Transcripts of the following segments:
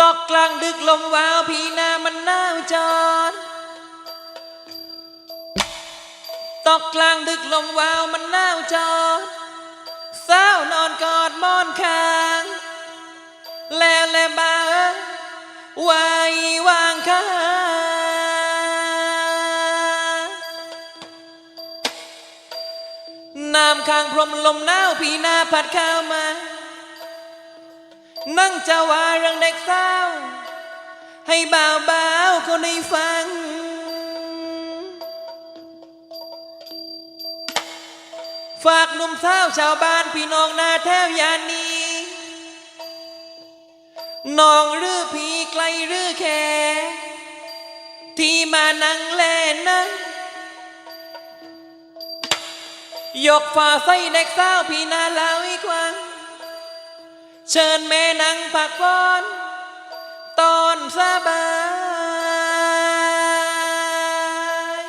ตกกลางดึกลมวาวพี่นามันหนาวจอนตกกลางดึกลมวาวมันหนาวจอนสานอนกอดมอนข้าง แล้วแลบาไว้วางข้างน้ำข้างพรมลมหนาวพี่นาพัดเข้ามา นั่งจะว่าเรื่องเด็กสาว ให้บ่าวบ่าวๆคนได้ฟัง ฝากหนุ่มสาวชาวบ้านพี่น้องนาแถวยานนี้น้องหรือพี่ไกลหรือแค่ ที่มานั่งเล่นนั้นยกฝ่าใส่เด็กสาวพี่นาล่าอีกครั้ง เชิญแม่นังผักบอนตอนสบาย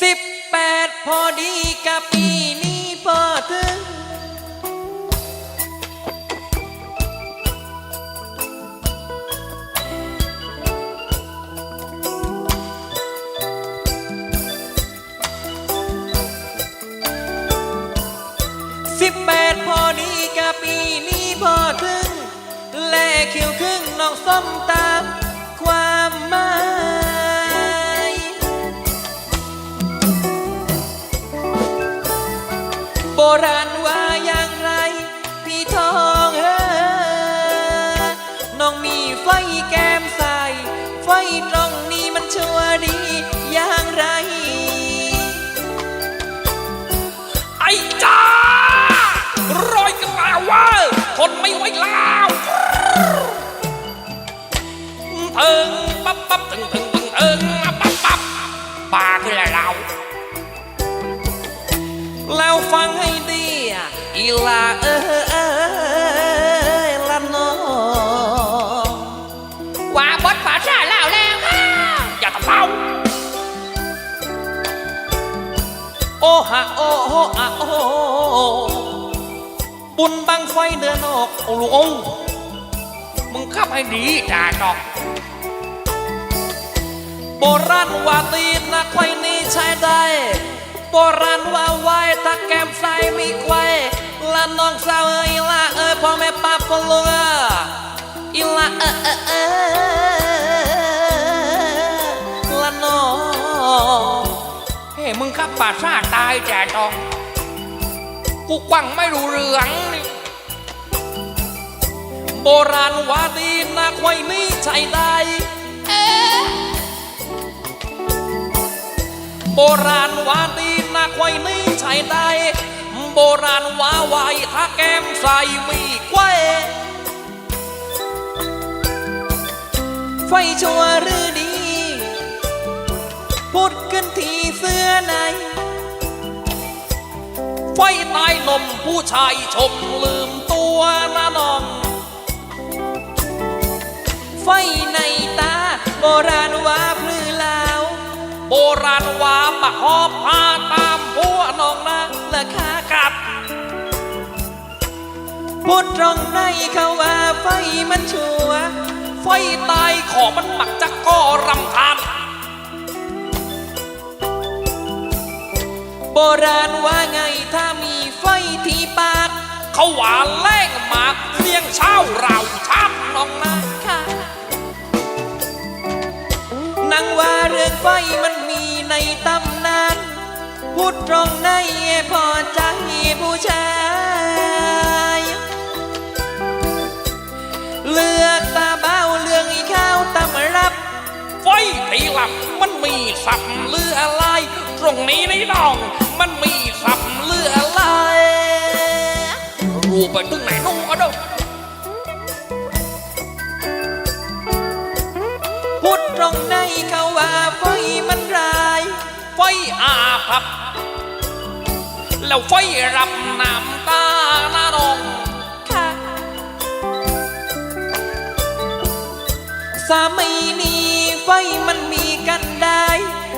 สิบแปดพอดีกับปีน อดีกับปีนี้พอถึง แลเขียวครึ่งน้องส้มตามความหมายโบราณว่าอย่างไร พี่ทองเออน้องมีไฟแก้มใส ไฟตรงนี้มันชัวร์ดี แล้วฟังให้ดีอีลาเอ้ยละน้องว่าบดภาษาแล้วแล้วค่ะอย่าทำเฝ้าโอฮะโอโฮอะโอบุญบังไฟเดือนออกโอ้ลูกโอ้มึงขับให้ดีจ่าดอกโบราณว่าตีนนักไฟนี้ใช้ได้ โบราณว่าไว้ถ้าแก้มใสมีไว้ละน้องสาวเอ้ยอีลาเอ้ยพ่อแม่ป้าพ่อลุงอะอีลาเอ้ยเอ้ยเอ้ละน้องเฮ้มึงขับภาษาตายจ่าดอกกูกวังไม่รู้เรื่องนี่โบราณว่าดีนักไว้นี้ใช้ได้โบราณว่าดี นี้ใช้ได้โบราณว่าไว้ถ้าแก้มใส่มีไว้ไฟชัวรือดี พูดกันทีเสื้อใน ไฟใต้ลมผู้ชายชมลืมตัวนะน้อง ไฟในตา โบราณว่าพลือลาว โบราณว่าปะหอบพาตาม ผัวน้องนะราคากัดพูดตรงในเขาว่าไฟมันชัวร์ไฟตายขอมันหมักจะก็รำคาญโบราณว่าไงถ้ามีไฟที่ปาก เขาหวานแรงหมากเลี้ยงเช้าเราชักน้องนะค่ะนังว่าเรื่องไฟมันมีในตำนาน พูดตรงในพอใจผู้ชาย เลือกตาเบ้าเรื่องอีข้าวตำรับ ไฟที่หลับมันมีสับเลือลายตรงนี้นี่น้อง มันมีสับเลือลายรู้ไปถึงไหนนู่นก็เด้อพูดตรงในเขา อาพับ แล้วไฟรับน้ำตาหน้าน้งสามีนี้ไฟมันมีกันได้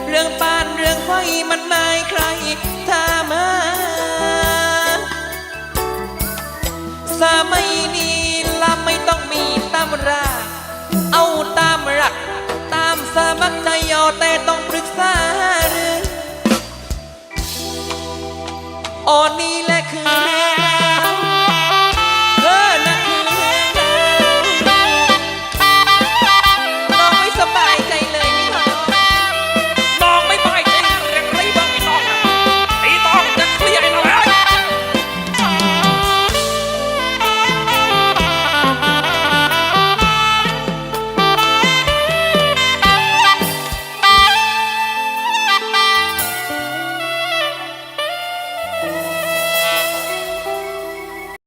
เรื่องปานเรื่องไฟมันไม่ใครถ้ามาสามีนี้ละไม่ต้องมีตำรา เอาตามรักตามสมัครใจ ง